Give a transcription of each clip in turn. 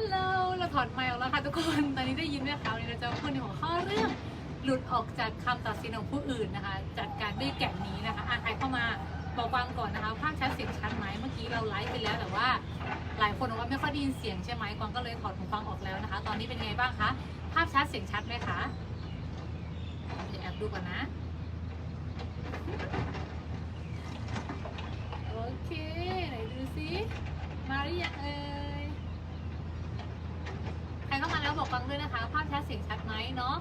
ลโหลเราถอดไมค์ออกแล้วค่ะทุกคน ตอนนี้ได้ยินไหมคะวันนี้เราจะพูดในหัวข้อเรื่อง หลุดออกจากคำตัดสินของผู้อื่นนะคะ จัดการด้วยแก่นนี้นะคะอ่านใครเข้ามาบอกฟังก่อนนะคะภาพชัดเสียงชัดไหมเมื่อกี้เราไลฟ์ไปแล้วแต่ว่า หลายคนบอกว่าไม่ค่อยได้ยินเสียงใช่ไหมกวางก็เลยถอดหูฟังออกแล้วนะคะ ตอนนี้เป็นไงบ้างคะ ภาพชัดเสียงชัดไหมคะ เดี๋ยวแอบดูก่อนนะ โอเค ไหนดูซิ มาหรือยังเอ่ย เข้ามาแล้วบอกฟังด้วยนะคะ ภาพชัดเสียงชัดไหมเนาะ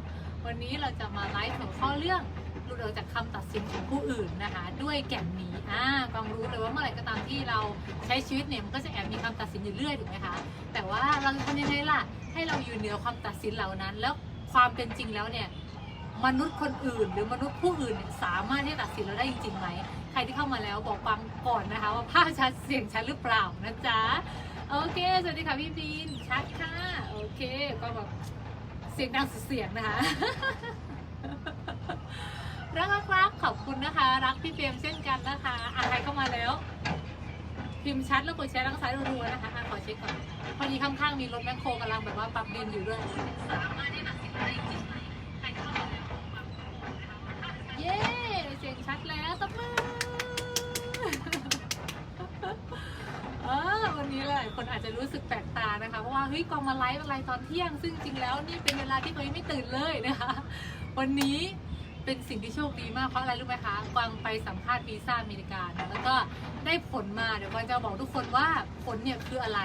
วันนี้เราจะมาไลฟ์หัวข้อเรื่องหลุดออกจากคำตัดสินของผู้อื่นนะคะ ด้วยแก่นนี้อ่ากวางรู้เลยว่าเมื่อไหร่ก็ตามที่เราใช้ชีวิตเนี่ยมันก็จะแอบมีคำตัดสินอยู่เรื่อยถูกไหมคะ แต่ว่าเราจะทำยังไงล่ะ ให้เราอยู่เหนือความตัดสินเหล่านั้น แล้วความเป็นจริงแล้วเนี่ยมนุษย์คนอื่น หรือมนุษย์ผู้อื่นสามารถที่ตัดสินเราได้จริงๆไหม ใครที่เข้ามาแล้วบอกฟังก่อนนะคะ ว่าภาพชัดเสียงชัดหรือเปล่านะจ๊ะ โอเค สวัสดีค่ะพี่บีน ชัดค่ะ โอเค ก็แบบเสียงดังสุดเสียงนะคะ รักรักๆขอบคุณนะคะ รักพี่เฟรมเช่นกันนะคะอะใครเข้ามาแล้ว พิมพ์ชัดแล้วกดแชร์ทางซ้ายรัวๆนะคะอะขอเช็คก่อน พอดีข้างๆมีรถแมคโครกำลังแบบว่าปรับดินอยู่ด้วยสามารถที่ตัดสินได้จริงไหมใครเข้ามาแล้วบอกฟังก่อนนะคะว่าภาพชัดเย้ เสียงชัดแล้วตบมือ เออวั นี้หลายคนอาจจะรู้สึกแปลกตานะคะเพราะว่าเฮ้ยกองมาไลฟ์อะไรตอนเที่ยง ซึ่งจริงแล้วนี่เป็นเวลาที่ตัวเองไม่ตื่นเลยนะคะ วันนี้เป็นสิ่งที่โชคดีมากเพราะอะไรรู้ไหมคะกวางไปสัมภาษณ์วีซ่าอเมริกานะแล้วก็ได้ผลมาเดี๋ยวกวางจะบอกทุกคนว่าผลเนี่ยคืออะไร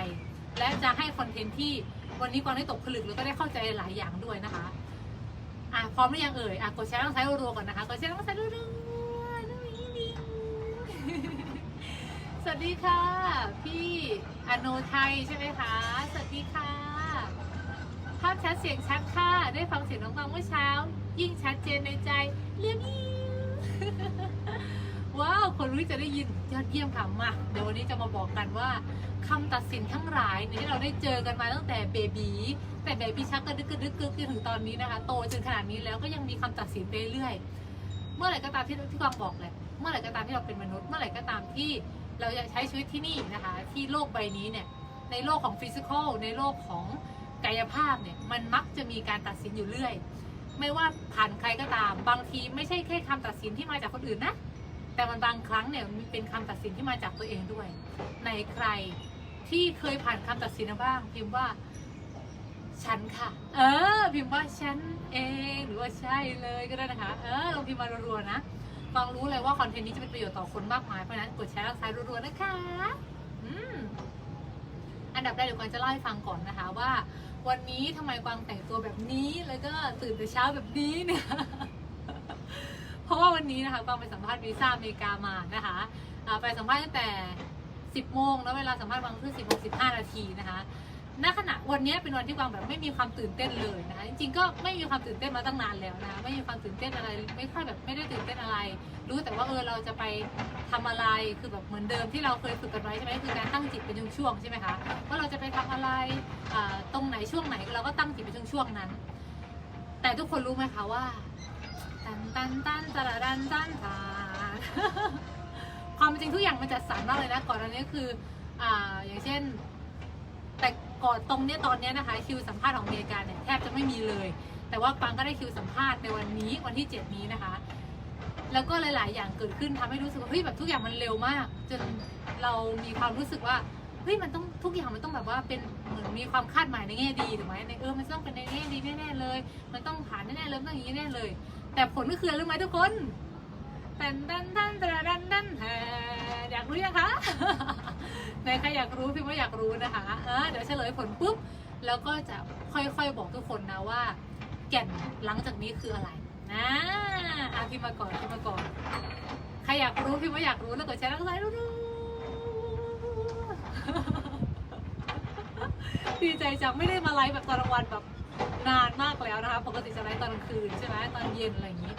และจะให้คอนเทนต์ที่วันนี้กวางได้ตกผลึกแล้วก็ได้เข้าใจหลายอย่างด้วยนะคะอะพร้อมหรือยังเอ่ยอะกดแชร์ต้องใช้รัวๆก่อนนะคะกดแชร์ต้องใช้รัวๆ สวัสดีค่ะ พี่อโนไทยใช่ไหมคะ สวัสดีค่ะ ภาพชัดเสียงชัดค่ะ ได้ฟังเสียงน้องฟังเมื่อเช้า ยิ่งชัดเจนในใจเรียบยิ้มว้าว คนรู้จะได้ยินยอดเยี่ยมค่ะมาเดี๋ยววันนี้จะมาบอกกันว่าคำตัดสินทั้งหลายเนี่ยที่เราได้เจอกันมาตั้งแต่เบบีแต่เบบีชักกระดึกกระดึกกึกจนถึงตอนนี้นะคะ โตจนขนาดนี้แล้วก็ยังมีคำตัดสินไปเรื่อย เมื่อไหร่ก็ตามที่ที่กวางบอกเลยเมื่อไหร่ก็ตามที่เราเป็นมนุษย์ เมื่อไหร่ก็ตามที่ เราจะใช้ชีวิตที่นี่นะคะ ที่โลกใบนี้เนี่ย ในโลกของฟิสิกอลในโลกของกายภาพเนี่ย มันมักจะมีการตัดสินอยู่เรื่อย ไม่ว่าผ่านใครก็ตาม บางทีไม่ใช่แค่คำตัดสินที่มาจากคนอื่นนะ แต่มันบางครั้งเนี่ยมันเป็นคำตัดสินที่มาจากตัวเองด้วย ในใครที่เคยผ่านคำตัดสินบ้าง พิมพ์ว่าฉันค่ะ เออ พิมพ์ว่าฉันเอง หรือว่าใช่เลยก็ได้นะคะ เออลองพิมพ์มารัวๆนะ ฟังรู้เลยว่าคอนเทนต์นี้จะเป็นประโยชน์ต่อคนมากมาย เพราะฉะนั้นกดแชร์รักซ้ายรัวๆนะคะอันดับแรกเดี๋ยวกวางจะเล่าให้ฟังก่อนนะคะว่า วันนี้ทำไมกวางแต่งตัวแบบนี้แล้วก็ตื่นแต่เช้าแบบนี้เนี่ยเพราะว่าวันนี้นะคะกวางไปสัมภาษณ์วีซ่าอเมริกามานะคะไปสัมภาษณ์ตั้งแต่ 10 โมงแล้วเวลาสัมภาษณ์กวางคือ10โมง15 นาทีนะคะ ณขณะวันนี้เป็นวันที่กวางแบบไม่มีความตื่นเต้นเลยนะคะจริงๆก็ไม่มีความตื่นเต้นมาตั้งนานแล้วนะไม่มีความตื่นเต้นอะไร ไม่ค่อยแบบไม่ได้ตื่นเต้นอะไร รู้แต่ว่าเออเราจะไปทำอะไรคือแบบเหมือนเดิมที่เราเคยฝึกกันไว้ใช่ไหมคือการตั้งจิตเป็นช่วงๆใช่ไหมคะว่าเราจะไปทำอะไรตรงไหนช่วงไหนเราก็ตั้งจิตเป็นช่วงๆนั้น แต่ทุกคนรู้ไหมคะว่าตันตันตันตะระดันตันตาความจริงทุกอย่างมันจัดสรรมากเลยนะก่อนอันนี้คืออ่าอย่างเช่นแต่ ก่อนตรงเนี้ยตอนเนี้ยนะคะคิวสัมภาษณ์ของเมกาเนี่ยแทบจะไม่มีเลย แต่ว่าปังก็ได้คิวสัมภาษณ์ในวันนี้วันที่ 7 นี้นะคะ แล้วก็หลาย ๆ อย่างเกิดขึ้นทำให้รู้สึกว่าเฮ้ยแบบทุกอย่างมันเร็วมาก จนเรามีความรู้สึกว่าเฮ้ยมันต้องทุกอย่างมันต้องแบบว่าเป็นเหมือนมีความคาดหมายในแง่ดีถูกไหมในเออมันต้องเป็นในแง่ดีแน่ๆเลย มันต้องผ่านแน่ๆเลยมันต้องอย่างนี้แน่เลย แต่ผลก็คืออะไรรู้ไหมทุกคนตันตันตันตระดันดันแฮอยากรู้ยังคะ ในใครอยากรู้พิมพ์ว่าอยากรู้นะคะเออเดี๋ยวเฉลยผลปุ๊บแล้วก็จะค่อยๆบอกทุกคนนะว่า แก่นหลังจากนี้คืออะไรนะอะพิมพ์มาก่อนพิมพ์มาก่อนใครอยากรู้พิมพ์ว่าอยากรู้แล้วกดแชร์แล้วก็ไลค์รู้ดีใจจังไม่ได้มาไลฟ์แบบตอนกลางวันแบบนานมากแล้วนะคะปกติจะไลฟ์ตอนกลางคืนใช่ไหมตอนเย็นอะไรอย่างนี้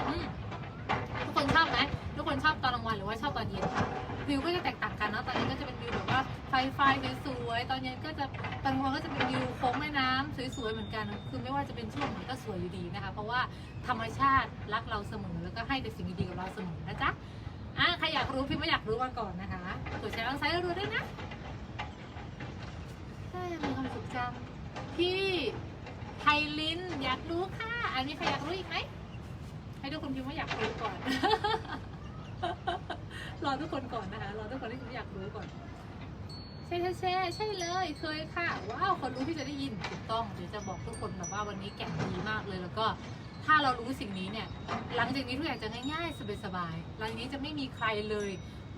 ทุกคนชอบไหมทุกคนชอบตอนกลางวันหรือว่าชอบตอนเย็นคะ วิวก็จะแตกต่างกันเนาะตอนนี้ก็จะเป็นวิวแบบว่าไฟไฟสวยๆตอนเย็นก็จะตอนกลางวันก็จะเป็นวิวโค้งแม่น้ำสวยๆเหมือนกัน คือไม่ว่าจะเป็นช่วงไหนก็สวยอยู่ดีนะคะ เพราะว่าธรรมชาติรักเราเสมอแล้วก็ให้แต่สิ่งดีๆกับเราเสมอนะจ๊ะอะใครอยากรู้พี่ไม่อยากรู้มาก่อนนะคะกดแชร์ทางซ้ายรู้ด้วยนะใช่มีความสุขจังพี่ไทลินอยากรู้ค่ะ อันนี้ใครอยากรู้อีกไหมให้ทุกคนพิมพ์ว่าอยากรู้ก่อน รอทุกคนก่อนนะคะ รอทุกคนที่อยากรู้ก่อน ใช่ใช่ใช่ใช่เลย เคยค่ะ ว้าว คนรู้ที่จะได้ยินถูกต้อง เดี๋ยวจะบอกทุกคนแบบว่าวันนี้แกะดีมากเลย แล้วก็ถ้าเรารู้สิ่งนี้เนี่ย หลังจากนี้ทุกอย่างจะง่ายๆ สบายๆ หลังจากนี้จะไม่มีใครเลย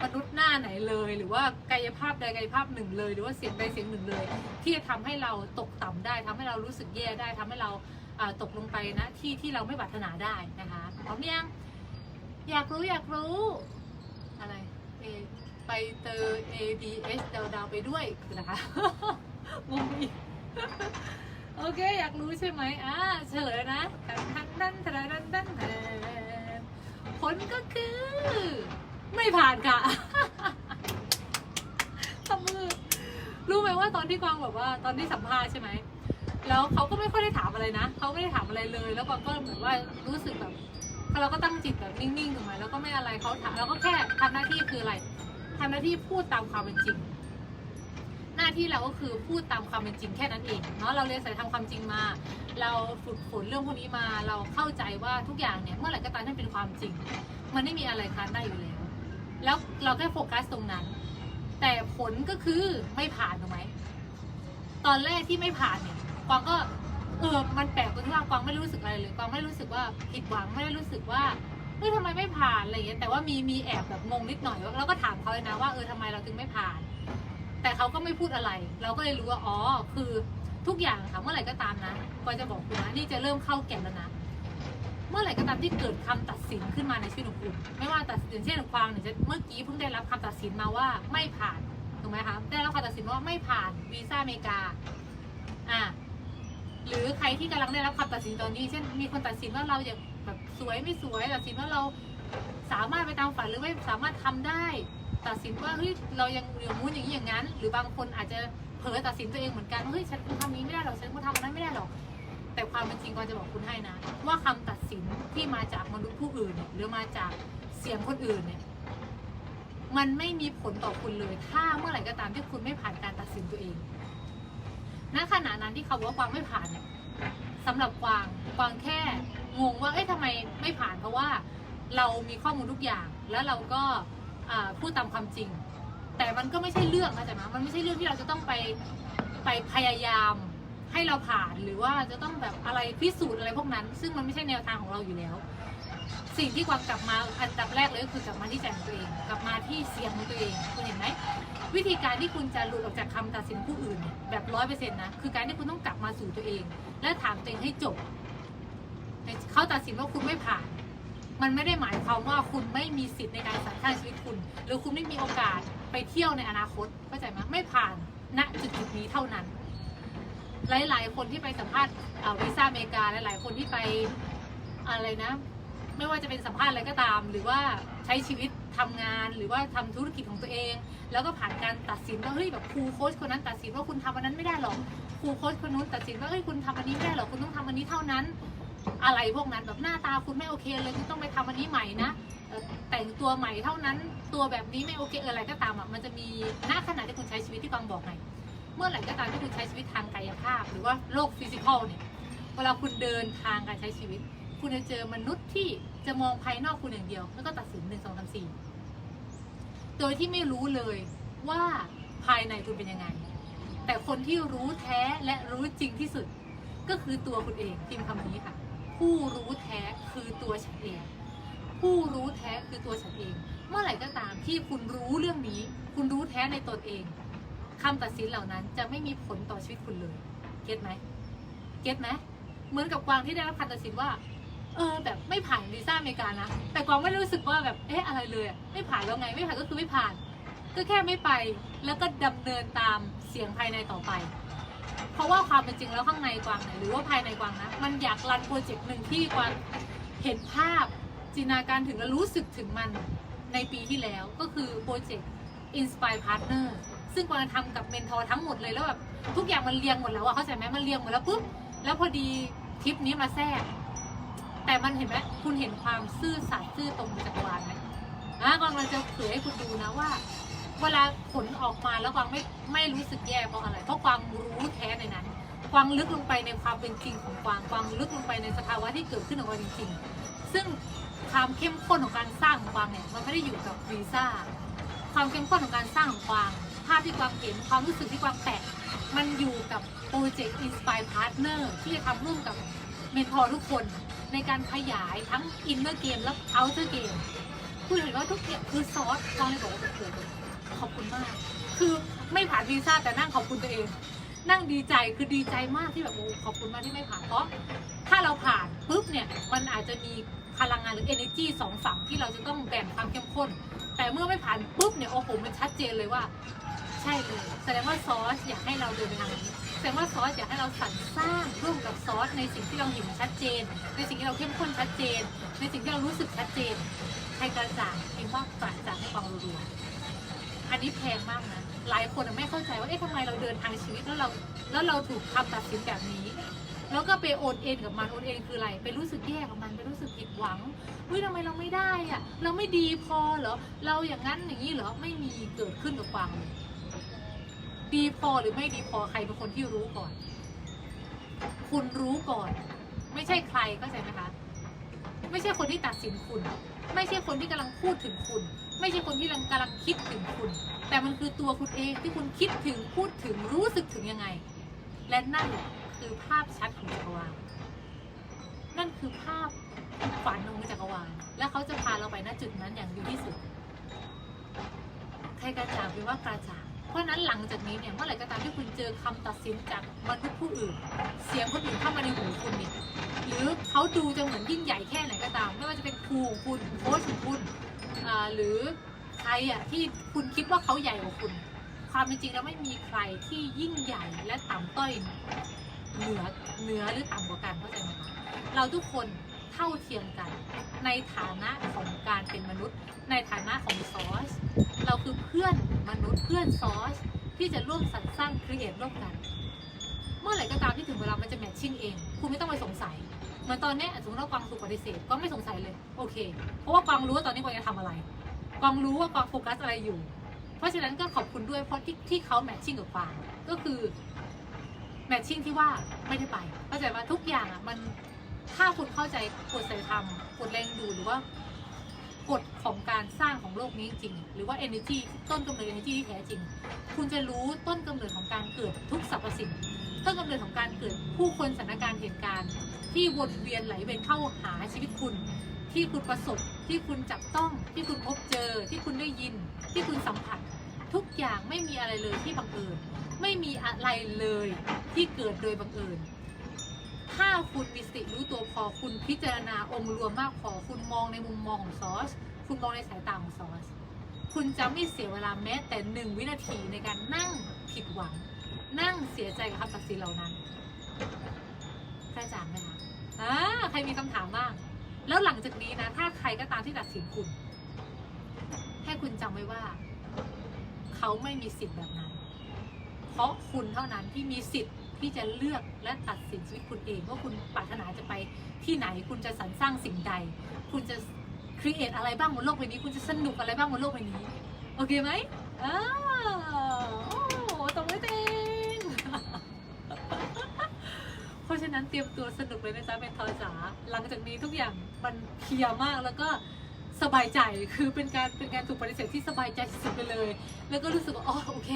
มนุษย์หน้าไหนเลย หรือว่ากายภาพใดกายภาพหนึ่งเลย หรือว่าเสียงใดเสียงหนึ่งเลย ที่จะทำให้เราตกต่ำได้ทำให้เรารู้สึกแย่ได้ทำให้เราตกลงไปนะที่ที่เราไม่ปรารถนาได้นะคะพร้อมยังอยากรู้อยากรู้ เอไปเตอ A D S ดาวดาวไปด้วยคือนะคะงงอีกโอเค อยากรู้ใช่ไหมอ่าเฉลยนะทันทันทันทันทันดันผลก็คือ ไม่ผ่านค่ะทำมือรู้ไหมว่าตอนที่กวางแบบว่าตอนที่สัมภาษณ์ใช่ไหมแล้วเขาก็ไม่ค่อยได้ถามอะไรนะเขาไม่ได้ถามอะไรเลย แล้วกวางก็เหมือนว่ารู้สึกแบบ เราก็ตั้งจิตแบบนิ่งๆถูกไหมแล้วก็ไม่อะไรเขาถามเราก็แค่ทำหน้าที่คืออะไรทำหน้าที่พูดตามความเป็นจริง หน้าที่เราก็คือพูดตามความเป็นจริงแค่นั้นเองเนาะเราเรียนสายทำความจริงมา เราฝึกฝนเรื่องพวกนี้มา เราเข้าใจว่าทุกอย่างเนี่ยเมื่อไหร่ก็ตามที่เป็นความจริง มันไม่มีอะไรค้านได้อยู่แล้ว แล้วเราแค่โฟกัสตรงนั้น แต่ผลก็คือไม่ผ่านถูกไหมตอนแรกที่ไม่ผ่านเนี่ยกวางก็ เออมันแปลกตรงที่ว่ากวางไม่รู้สึกอะไรเลยกวางไม่รู้สึกว่าผิดหวังไม่ได้รู้สึกว่าเฮ้ยทำไมไม่ผ่านอะไรอย่างเงี้ยแต่ว่ามีมีแอบแบบงงนิดหน่อยแล้วก็ถามเขาเลยนะว่าเออทำไมเราถึงไม่ผ่าน แต่เขาก็ไม่พูดอะไร เราก็เลยรู้ว่าอ๋อคือทุกอย่างค่ะเมื่อไหร่ก็ตามนะกวางจะบอกคุณนะนี่จะเริ่มเข้าแก่นแล้วนะเมื่อไหร่ก็ตามที่เกิดคำตัดสินขึ้นมาในชีวิตของคุณไม่ว่าตัดสินเช่นความเนี่ยจะเมื่อกี้เพิ่งได้รับคำตัดสินมาว่าไม่ผ่านถูกไหมคะได้รับคำตัดสินว่าไม่ผ่านวีซ่าอเมริกาอ่า หรือใครที่กำลังได้รับคำตัดสินตอนนี้ เช่นมีคนตัดสินว่าเราอย่างแบบสวยไม่สวยตัดสินว่าเราสามารถไปตามฝันหรือไม่สามารถทำได้ ตัดสินว่าเฮ้ยเรายังอย่างงู้นอย่างนี้อย่างนั้น หรือบางคนอาจจะเผลอตัดสินตัวเองเหมือนกันเฮ้ยฉันคงทำนี้ไม่ได้หรอกฉันคงทำนั้นไม่ได้หรอกแต่ความเป็นจริงก็จะบอกคุณให้นะ ว่าคำตัดสินที่มาจากมนุษย์ผู้อื่นเนี่ยหรือมาจากเสียงคนอื่นเนี่ยมันไม่มีผลต่อคุณเลย ถ้าเมื่อไหร่ก็ตามที่คุณไม่ผ่านการตัดสินตัวเอง ณขณะนั้นที่เขาบอกว่ากวางไม่ผ่านเนี่ยสำหรับกวางกวางแค่งงว่าเอ๊ะทำไมไม่ผ่านเพราะว่าเรามีข้อมูลทุกอย่าง แล้วเราก็พูดตามความจริง แต่มันก็ไม่ใช่เรื่องนะจ๊ะนะมันไม่ใช่เรื่องที่เราจะต้องไปไปพยายามให้เราผ่านหรือว่าจะต้องแบบอะไรพิสูจน์อะไรพวกนั้น ซึ่งมันไม่ใช่แนวทางของเราอยู่แล้ว สิ่งที่กวางกลับมาอันดับแรกเลยก็คือกลับมาที่ใจของตัวเอง กลับมาที่เสียงของตัวเองคุณเห็นไหม วิธีการที่คุณจะหลุดออกจากคำตัดสินผู้อื่น แบบร้อยเปอร์เซ็นต์นะคือการที่คุณต้องกลับมาสู่ตัวเอง และถามตัวเองให้จบเขาตัดสินว่าคุณไม่ผ่าน มันไม่ได้หมายความว่าคุณไม่มีสิทธิ์ในการสรรสร้าชีวิตคุณ หรือคุณไม่มีโอกาสไปเที่ยวในอนาคตเข้าใจไหมไม่ผ่านณจุดจุดนี้เท่านั้น หลาย ๆ คนที่ไปสัมภาษณ์วีซ่าอเมริกาหลายๆคนที่ไปอะไรนะ ไม่ว่าจะเป็นสัมภาษณ์อะไรก็ตาม หรือว่าใช้ชีวิต ทำงานหรือว่าทำธุรกิจของตัวเอง แล้วก็ผ่านการตัดสินว่าเฮ้ยแบบครูโค้ชคนนั้นตัดสินว่าคุณทำอันนั้นไม่ได้หรอกครูโค้ชคนนู้นตัดสินว่าเฮ้ยคุณทำอันนี้ไม่ได้หรอกคุณต้องทำอันนี้เท่านั้น อะไรพวกนั้นแบบหน้าตาคุณไม่โอเคเลยคุณต้องไปทำอันนี้ใหม่นะแต่งตัวใหม่เท่านั้นตัวแบบนี้ไม่โอเคอะไรก็ตามอะมันจะมีหน้าขณะที่คุณใช้ชีวิตที่ฟังบอกไงเมื่อไหร่ก็ตามที่คุณใช้ชีวิตทางกายภาพ หรือว่าโลกฟิสิกอลเนี่ยเวลาคุณเดินทางการใช้ชีวิต คุณจะเจอมนุษย์ที่จะมองภายนอกคุณอย่างเดียว แล้วก็ตัดสินหนึ่งสองสามสี่ โดยที่ไม่รู้เลยว่าภายในคุณเป็นยังไง แต่คนที่รู้แท้และรู้จริงที่สุด ก็คือตัวคุณเองพิมพ์คำนี้ค่ะ ผู้รู้แท้คือตัวฉันเอง ผู้รู้แท้คือตัวฉันเอง เมื่อไหร่ก็ตามที่คุณรู้เรื่องนี้ คุณรู้แท้ในตนเองคำตัดสินเหล่านั้นจะไม่มีผลต่อชีวิตคุณเลย เก็ตไหม เก็ตไหม เหมือนกับกวางที่ได้รับคำตัดสินว่า เออแบบไม่ผ่านวีซ่าอเมริกานะ แต่กวางไม่รู้สึกว่าแบบเอ๊ะอะไรเลยอะไม่ผ่านแล้วไงไม่ผ่านก็คือไม่ผ่าน ก็แค่ไม่ไปแล้วก็ดำเนินตามเสียงภายในต่อไป เพราะว่าความเป็นจริงแล้วข้างในกวางหรือว่าภายในกวางนะมันอยากรันโปรเจกต์หนึ่งที่กวางเห็นภาพจินตนาการถึงและรู้สึกถึงมันในปีที่แล้วก็คือโปรเจกต์ Inspire Partner ซึ่งกวางทำกับเมนทอร์ทั้งหมดเลยแล้วแบบทุกอย่างมันเรียงหมดแล้วอะเข้าใจไหมมันเรียงหมดแล้วปุ๊บแล้วพอดีทริปนี้มาแทรก แต่มันเห็นไหมคุณเห็นความซื่อสัตย์ซื่อตรงจักรวาลไหมอะกวางมันจะเผยให้คุณดูนะว่า เวลาผลออกมาแล้วกวางไม่ไม่รู้สึกแย่เพราะอะไร เพราะความรู้แท้ในนั้นควางลึกลงไปในความเป็นจริงของกวางกวางลึกลงไปในสภาวะที่เกิดขึ้นของกวางจริงๆซึ่งความเข้มข้นของการสร้างของกวางเนี่ยมันไม่ได้อยู่กับวีซ่าความเข้มข้นของการสร้างของกวาง ภาพที่กวางเห็นความรู้สึกที่กวางแตะมันอยู่กับโปรเจกต์ Inspire Partner ที่จะทำร่วมกับ เมนทอร์ทุกคนในการขยายทั้ง Inner Game และ Outer Game คุณเห็นว่าทุกอย่างคือซอสกวางเลยบอกว่าโอ้โหขอบคุณมาก คือไม่ผ่านวีซ่าแต่นั่งขอบคุณตัวเอง นั่งดีใจคือดีใจมากที่แบบโอ้ขอบคุณมากที่ไม่ผ่านเพราะถ้าเราผ่านปุ๊บเนี่ยมันอาจจะมีพลังงานหรือ energy สองฝั่งที่เราจะต้องแบ่งความเข้มข้น แต่เมื่อไม่ผ่านปุ๊บเนี่ยโอ้โหมันชัดเจนเลยว่า ใช่เลยแสดงว่าซอสอยากให้เราเดินไปทางนี้ แสดงว่าซอสอยากให้เราสรรสร้างร่วมกับซอสในสิ่งที่เราเห็นชัดเจน ในสิ่งที่เราเข้มข้นชัดเจน ในสิ่งที่เรารู้สึกชัดเจนใครกระจ่างเองว่ากระจ่างให้ฟังรัวอันนี้แพงมากนะหลายคนไม่เข้าใจว่าเอ๊ะทำไมเราเดินทางชีวิตแล้วเราแล้วเราถูกคำตัดสินแบบนี้ แล้วก็ไปโอนเอ็นกับมันโอนเอ็นคืออะไรไปรู้สึกแย่กับมันไปรู้สึกผิดหวังเฮ้ยทำไมเราไม่ได้อะเราไม่ดีพอเหรอเราอย่างนั้นอย่างนี้เหรอไม่มีเกิดขึ้นกับกวางเลย ดีพอหรือไม่ดีพอใครเป็นคนที่รู้ก่อน คุณรู้ก่อน ไม่ใช่ใครเข้าใจไหมคะไม่ใช่คนที่ตัดสินคุณ ไม่ใช่คนที่กำลังพูดถึงคุณ ไม่ใช่คนที่กำลังกำลังคิดถึงคุณ แต่มันคือตัวคุณเองที่คุณคิดถึงพูดถึงรู้สึกถึงยังไง และนั่นแหละคือภาพชัดของจักรวาลนั่นคือภาพฝันของจักรวาลและเขาจะพาเราไปณจุดนั้นอย่างดีที่สุดใครกระจ่างเป็นว่ากระจ่าง เพราะนั้นหลังจากนี้เนี่ยเมื่อไหร่ก็ตามที่คุณเจอคำตัดสินจากมนุษย์ผู้อื่น เสียงคนอื่นเข้ามาในหูคุณเนี่ยหรือเขาดูจะเหมือนยิ่งใหญ่แค่ไหนก็ตาม ไม่ว่าจะเป็นครูของคุณโค้ชของคุณหรือใครอะที่คุณคิดว่าเขาใหญ่กว่าคุณ ความเป็นจริงแล้วไม่มีใครที่ยิ่งใหญ่และต่ำต้อยเหนือเหนือหรือต่ำกว่ากันเข้าใจไหมคะเราทุกคน เท่าเทียมกัน ในฐานะของการเป็นมนุษย์ ในฐานะของซอสเราคือเพื่อนมนุษย์เพื่อนซอสที่จะร่วมสรรสร้างครีเอทร่วมกัน เมื่อไหร่ก็ตามที่ถึงเวลามันจะแมทชิ่งเองคุณไม่ต้องไปสงสัยเหมือนตอนนี้สมมติว่ากวางถูกปฏิเสธก็ไม่สงสัยเลยโอเค เพราะว่ากวางรู้ว่าตอนนี้กวางจะทำอะไรกวางรู้ว่ากวางโฟกัสอะไรอยู่ เพราะฉะนั้นก็ขอบคุณด้วยเพราะที่ที่เขาแมทชิ่งกับกวางก็คือแมทชิ่งที่ว่าไม่ได้ไปเข้าใจว่าทุกอย่างอะมัน ถ้าคุณเข้าใจกฎสายธรรมกฎแรงดูดหรือว่ากฎของการสร้างของโลกนี้จริง หรือว่า energy ต้นกำเนิด energy ที่แท้จริง คุณจะรู้ต้นกำเนิดของการเกิดทุกสรรพสิ่ง ต้นกำเนิดของการเกิดผู้คนสถานการณ์เหตุการณ์ ที่วนเวียนไหลเวียนเข้าหาชีวิตคุณ ที่คุณประสบ ที่คุณจับต้อง ที่คุณพบเจอ ที่คุณได้ยิน ที่คุณสัมผัส ทุกอย่างไม่มีอะไรเลยที่บังเอิญ ไม่มีอะไรเลยที่เกิดโดยบังเอิญ ถ้าคุณมีสติรู้ตัวพอคุณพิจารณาองค์รวมมากพอคุณมองในมุมมองของซอส คุณมองในสายตาของซอส คุณจะไม่เสียเวลาแม้แต่หนึ่งวินาทีในการนั่งผิดหวัง นั่งเสียใจกับคำตัดสินเหล่านั้นกระจ่างไหมคะอ่าใครมีคำถามบ้าง แล้วหลังจากนี้นะ ถ้าใครก็ตามที่ตัดสินคุณ ให้คุณจำไว้ว่า เขาไม่มีสิทธิ์แบบนั้น เพราะคุณเท่านั้นที่มีสิทธิ์ ที่จะเลือกและตัดสินชีวิตคุณเองว่าคุณปรารถนาจะไปที่ไหนคุณจะสรรสร้างสิ่งใด คุณจะครีเอทอะไรบ้างบนโลกใบนี้ คุณจะสนุกอะไรบ้างบนโลกใบนี้ โอเคไหมอ้าวโอ้ตรงไม่เต็งเพราะฉะนั้นเตรียมตัวสนุกเลยนะจ๊ะเป็นทอจ๋าหลังจากนี้ทุกอย่างมันเคลียร์มากแล้วก็ สบายใจคือเป็นการเป็นการถูกปฏิเสธที่สบายใจสุดๆไปเลย แล้วก็รู้สึกว่าอ๋อโอเค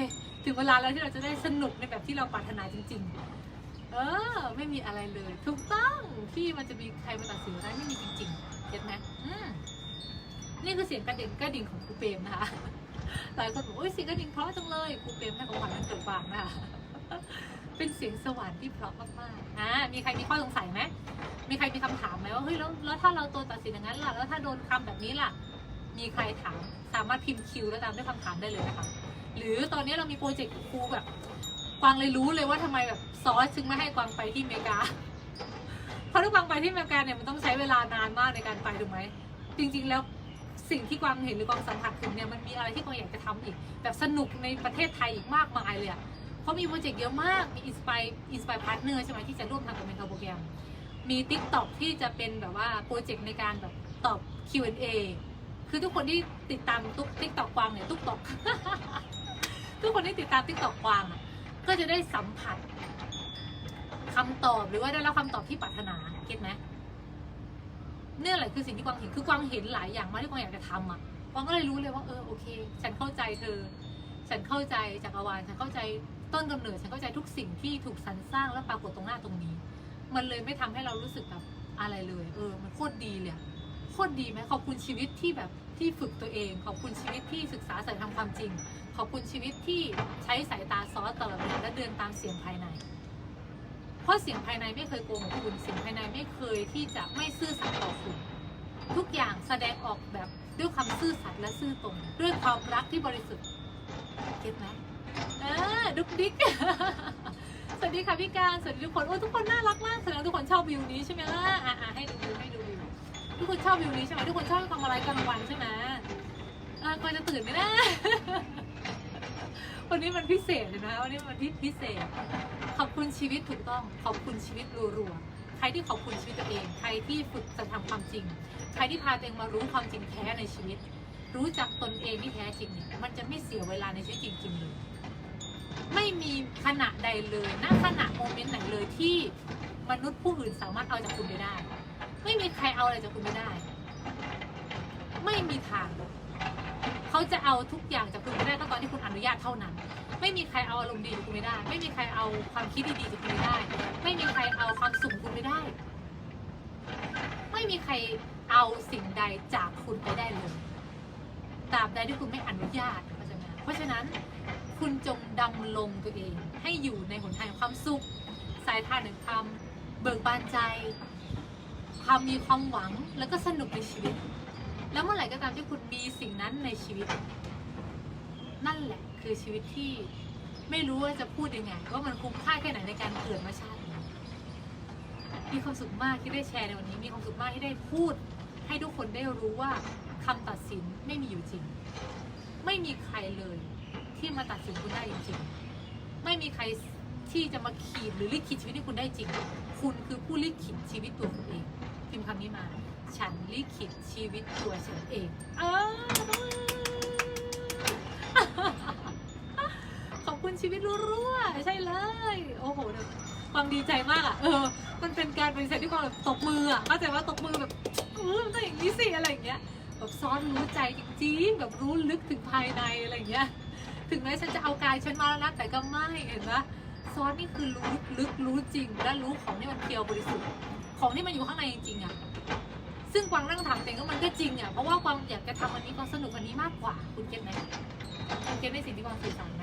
ถึงเวลาแล้วที่เราจะได้สนุกในแบบที่เราปรารถนาจริง ๆ เออ ไม่มีอะไรเลย ถูกต้องที่มันจะมีใครมาตัดสินได้ไม่มีจริงๆเห็นไหมอืมนี่คือเสียงกระดิ่งกระดิ่งของครูเปรมนะคะหลายคนบอกโอ้ยเสียงกระดิ่งเพราะจังเลยครูเปรมให้ของขวัญมันเกิดฟังนะคะเป็นเสียงสวรรค์ที่เพราะมากๆอ่ามีใครมีข้อสงสัยไหม มีใครมีคำถามไหมว่าเฮ้ยแล้วแล้วถ้าเราตัวตัดสินอย่างนั้นล่ะแล้วถ้าโดนคำแบบนี้ล่ะ มีใครถามสามารถพิมพ์คิวแล้วตามด้วยคำถามได้เลยนะคะหรือตอนนี้เรามีโปรเจกต์ครูแบบกวางเลยรู้เลยว่าทำไมแบบซอสถึงไม่ให้กวางไปที่อเมริกาเพราะถ้ากวางไปที่อเมริกาเนี่ยมันต้องใช้เวลานานมากในการไปถูกไหมจริง ๆ แล้วสิ่งที่กวางเห็นหรือกวางสัมผัสถึงเนี่ยมันมีอะไรที่กวางอยากจะทำอีก แบบสนุกในประเทศไทยอีกมากมายเลยอะเขามีโปรเจกต์เยอะมากมีอินสปายอินสปายพาร์ทเนอร์ใช่ไหมที่จะร่วมทำกับเมนทอร์โปรแกรม มี t ิ k t o k ที่จะเป็นแบบว่าโปรเจกต์ในการแบบตอบ Q&A คือทุกคนที่ติดตามตุ๊กติ๊กตอกกวางเนี่ยตุ๊กตอกทุกคนที่ติดตามติ๊กตอกกวางอะก็จะได้สัมผัสคำตอบหรือว่าได้รับคำตอบที่ปรารถนาเก็ตไหมเนี่ยแหละคือสิ่งที่กวางเห็นคือกวางเห็นหลายอย่างมากที่กวางอยากจะทำอะกวางก็เลยรู้เลยว่าเออโอเค ฉันเข้าใจเธอ ฉันเข้าใจจักรวาลฉันเข้าใจต้นกำเนิดฉันเข้าใจทุกสิ่งที่ถูกสรรสร้างและปรากฏตรงหน้าตรงนี้ มันเลยไม่ทำให้เรารู้สึกแบบอะไรเลยเออ มันโคตรดีเลยโคตรดีไหมขอบคุณชีวิตที่แบบที่ฝึกตัวเอง ขอบคุณชีวิตที่ศึกษาใส่ทำความจริง ขอบคุณชีวิตที่ใช้สายตาซอสตลอดเวลาและเดินตามเสียงภายใน เพราะเสียงภายในไม่เคยโกงคุณเสียงภายในไม่เคยที่จะไม่ซื่อสัตย์ต่อคุณทุกอย่างแสดงออกแบบด้วยความซื่อสัตย์และซื่อตรงด้วยความรักที่บริสุทธิ์เก็ตไหมเออดุกดิ๊ก สวัสดีค่ะพี่การสวัสดีทุกคนโอ้ทุกคนน่ารักมากแสดงว่าทุกคนชอบวิวนี้ใช่ไหมล่ะอะอะให้ดูให้ดูวิวทุกคนชอบวิวนี้ใช่ไหมทุกคนชอบทำอะไรกลางวันใช่ไหมเออควรจะตื่นไหมนะวันนี้มันพิเศษเลยนะวันนี้มันที่พิเศษ ขอบคุณชีวิตถูกต้องขอบคุณชีวิตรัวๆใครที่ขอบคุณชีวิตตัวเอง ใครที่ฝึกจะทำความจริง ใครที่พาตัวเองมารู้ความจริงแท้ในชีวิต รู้จักตนเองที่แท้จริงเนี่ยมันจะไม่เสียเวลาในชีวิตจริงๆเลย ไม่มีขณะใดเลยณขณะโมเมนต์ไหนเลยที่มนุษย์ผู้อื่นสามารถเอาจากคุณไปได้ ไม่มีใครเอาอะไรจากคุณไปได้ ไม่มีทาง เขาจะเอาทุกอย่างจากคุณไปได้ก็ตอนที่คุณอนุญาตเท่านั้น ไม่มีใครเอาอารมณ์ดีจากคุณไม่ได้ ไม่มีใครเอาความคิดดีๆจากคุณไม่ได้ ไม่มีใครเอาความสุขคุณไม่ได้ ไม่มีใครเอาสิ่งใดจากคุณไปได้เลยตราบใดที่คุณไม่อนุญาตเพราะฉะนั้นเพราะฉะนั้น คุณจงดำลงตัวเอง ให้อยู่ในหนทางแห่งความสุข สายทานแห่งความเบิกบานใจ ความมีความหวังแล้วก็สนุกในชีวิต แล้วเมื่อไหร่ก็ตามที่คุณมีสิ่งนั้นในชีวิต นั่นแหละคือชีวิตที่ไม่รู้ว่าจะพูดยังไงว่ามันคุ้มค่าแค่ไหนในการเกิดมาชาตินี้มีความสุขมากที่ได้แชร์ในวันนี้ มีความสุขมากที่ได้พูด ให้ทุกคนได้รู้ว่าคำตัดสินไม่มีอยู่จริง ไม่มีใครเลย ที่มาตัดสินคุณได้จริงๆ ไม่มีใครที่จะมาขีดหรือลิขิตชีวิตให้คุณได้จริง คุณคือผู้ลิขิตชีวิตตัวคุณเองพิมพ์คำนี้มา ฉันลิขิตชีวิตตัวฉันเองเออขอบคุณชีวิตรั่วๆใช่เลย โอ้โหความดีใจมากอะ เออ มันเป็นการป็นเซตที่ความแบบตบมืออะเข้าใจว่าตบมือแบบเออมันต้องอย่างนี้สิอะไรอย่างเงี้ย แบบซ้อนรู้ใจจริงๆ แบบรู้ลึกถึงภายในอะไรอย่างเงี้ย ถึงแม้ฉันจะเอากายฉันมาแล้วนะแต่ก็ไม่เห็นปะซอสนี่คือรู้ลึกรู้จริง และรู้ของที่มันเพียวบริสุทธิ์ของที่มันอยู่ข้างในจริงๆอะซึ่งกวางนั่งถามเองก็มันก็จริงอะเพราะว่ากวางอยากจะทำอันนี้กวางสนุกอันนี้มากกว่าคุณเก็ตไหมคุณเก็ตในสิ่งที่กวางสื่อสาร